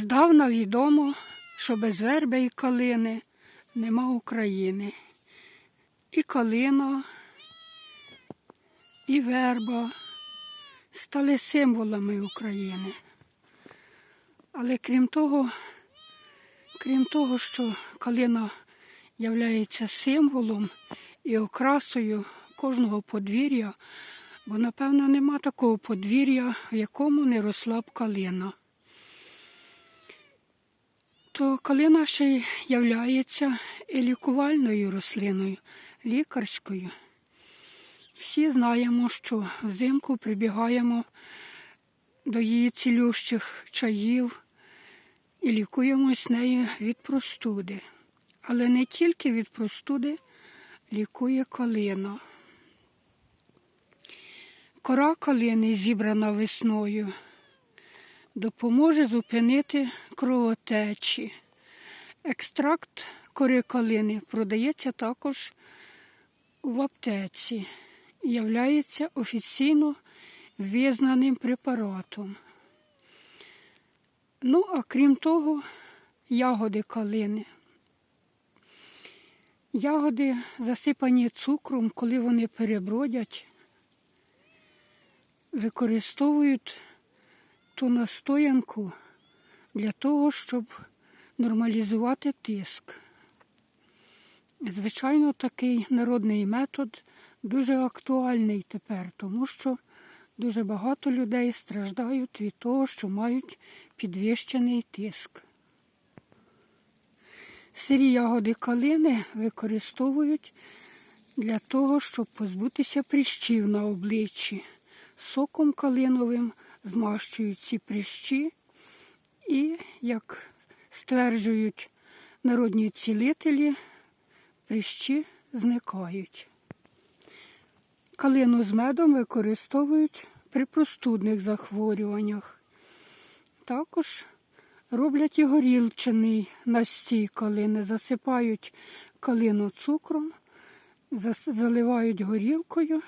Здавна відомо, що без верби і калини нема України. І калина, і верба стали символами України. Але крім того, крім того, що калина являється символом і окрасою кожного подвір'я, бо, напевно, нема такого подвір'я, в якому не росла б калина то калина ще й являється лікувальною рослиною, лікарською. Всі знаємо, що взимку прибігаємо до її цілющих чаїв і лікуємось нею від простуди. Але не тільки від простуди лікує калина. Кора калини зібрана весною допоможе зупинити кровотечі. Екстракт кори калини продається також в аптеці і являється офіційно визнаним препаратом. Ну, а крім того, ягоди калини. Ягоди засипані цукром, коли вони перебродять, використовують ту настоянку для того, щоб нормалізувати тиск. Звичайно, такий народний метод дуже актуальний тепер, тому що дуже багато людей страждають від того, що мають підвищений тиск. Сирі ягоди калини використовують для того, щоб позбутися прищів на обличчі. Соком калиновим змащують ці прищі і, як стверджують народні цілителі, прищі зникають. Калину з медом використовують при простудних захворюваннях. Також роблять і горілчаний настій калини, засипають калину цукром, заливають горілкою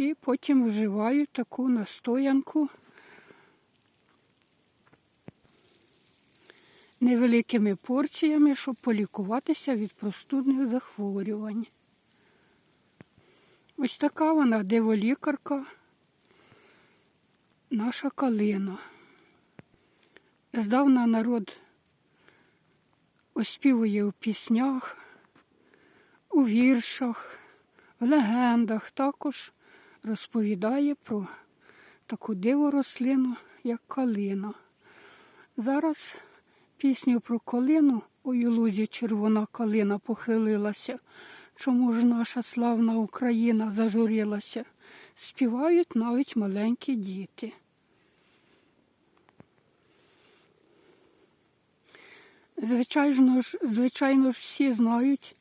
і потім вживають таку настоянку невеликими порціями, щоб полікуватися від простудних захворювань. Ось така вона диволікарка, наша калина. Здавна народ оспівує у піснях, у віршах, в легендах також розповідає про таку диву рослину, як калина. Зараз пісню про калину у лузі червона калина похилилася. Чому ж наша славна Україна зажурилася? Співають навіть маленькі діти. Звичайно ж, звичайно ж, всі знають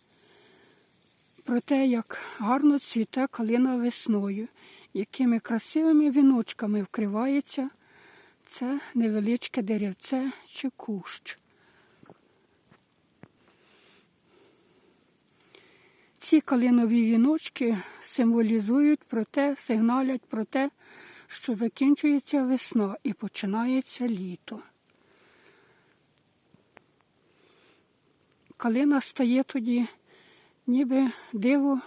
про те, як гарно цвіте калина весною, якими красивими віночками вкривається це невеличке деревце чи кущ. Ці калинові віночки символізують про те, сигналять про те, що закінчується весна і починається літо. Калина стає тоді ніби диво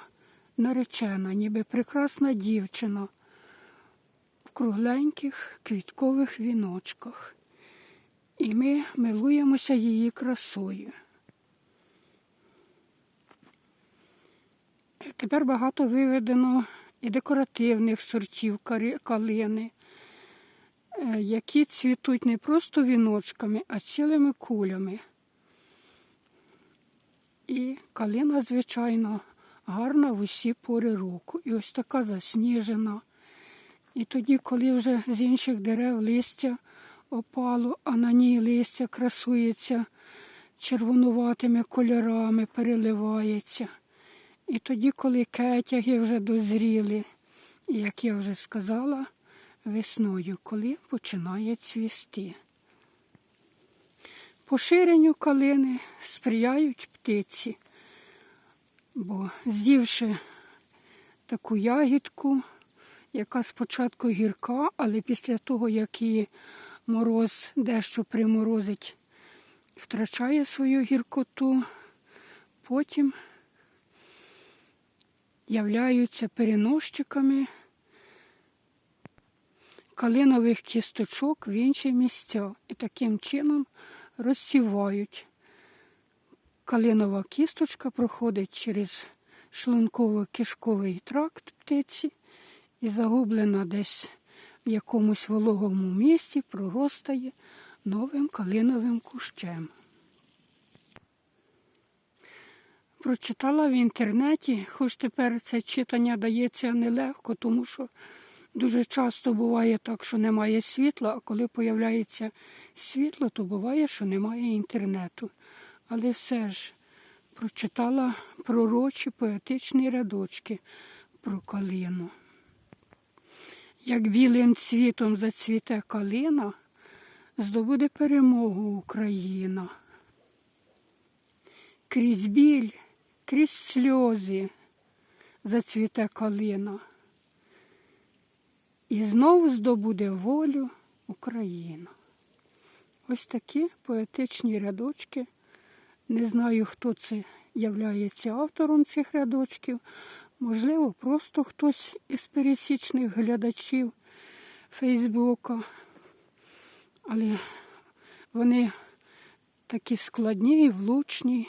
наречена, ніби прекрасна дівчина в кругленьких квіткових віночках. І ми милуємося її красою. Тепер багато виведено і декоративних сортів калини, е, які цвітуть не просто віночками, а цілими кулями. І калина, звичайно, гарна в усі пори року. І ось така засніжена. І тоді, коли вже з інших дерев листя опало, а на ній листя красується червонуватими кольорами, переливається. І тоді, коли кетяги вже дозріли, і, як я вже сказала, весною, коли починає цвісти. Поширенню калини сприяють птиці, бо з'ївши таку ягідку, яка спочатку гірка, але після того, як її мороз дещо приморозить, втрачає свою гіркоту, потім являються переносчиками калинових кісточок в інші місця. І таким чином розсівають. Калинова кісточка проходить через шлунково-кишковий тракт птиці і загублена десь в якомусь вологому місці проростає новим калиновим кущем. Прочитала в інтернеті, хоч тепер це читання дається нелегко, тому що дуже часто буває так, що немає світла, а коли появляється світло, то буває, що немає інтернету. Але все ж прочитала пророчі поетичні рядочки про калину. Як білим цвітом зацвіте калина, здобуде перемогу Україна. Крізь біль, крізь сльози зацвіте калина. І знов здобуде волю Україна. Ось такі поетичні рядочки. Не знаю, хто це являється автором цих рядочків. Можливо, просто хтось із пересічних глядачів Фейсбука. Але вони такі складні і влучні.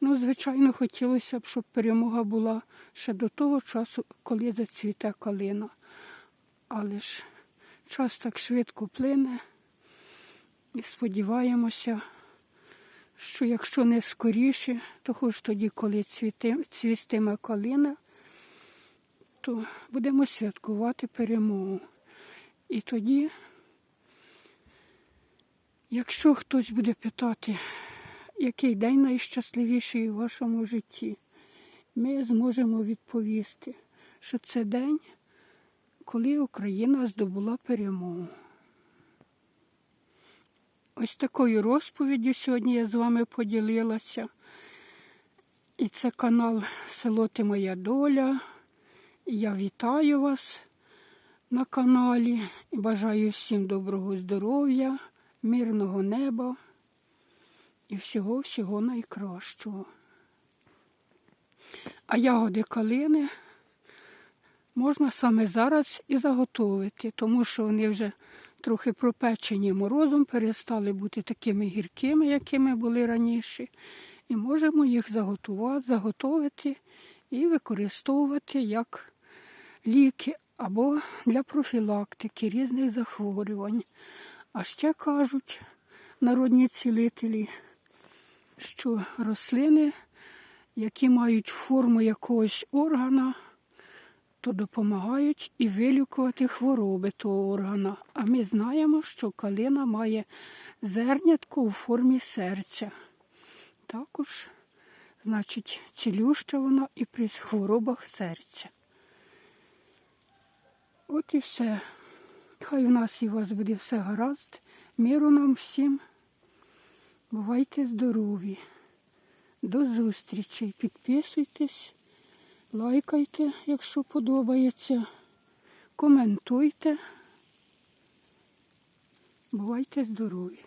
Ну, звичайно, хотілося б, щоб перемога була ще до того часу, коли зацвіте калина. Але ж час так швидко плине і сподіваємося, що якщо не скоріше, то хоч тоді, коли цвістиме калина, то будемо святкувати перемогу. І тоді, якщо хтось буде питати, який день найщасливіший у вашому житті, ми зможемо відповісти, що це день, коли Україна здобула перемогу. Ось такою розповіддю сьогодні я з вами поділилася. І це канал Село Ти Моя Доля. І я вітаю вас на каналі і бажаю всім доброго здоров'я, мирного неба і всього-всього найкращого. А ягоди калини можна саме зараз і заготовити, тому що вони вже трохи пропечені морозом, перестали бути такими гіркими, якими були раніше. І можемо їх заготувати, заготовити і використовувати як ліки або для профілактики різних захворювань. А ще кажуть народні цілителі, що рослини, які мають форму якогось органа, то допомагають і вилікувати хвороби того органа. А ми знаємо, що калина має зернятко у формі серця. Також, значить, цілюща вона і при хворобах серця. От і все. Хай у нас і у вас буде все гаразд. Миру нам всім. Бувайте здорові. До зустрічі. Підписуйтесь, лайкайте, якщо подобається. Коментуйте. Бувайте здорові!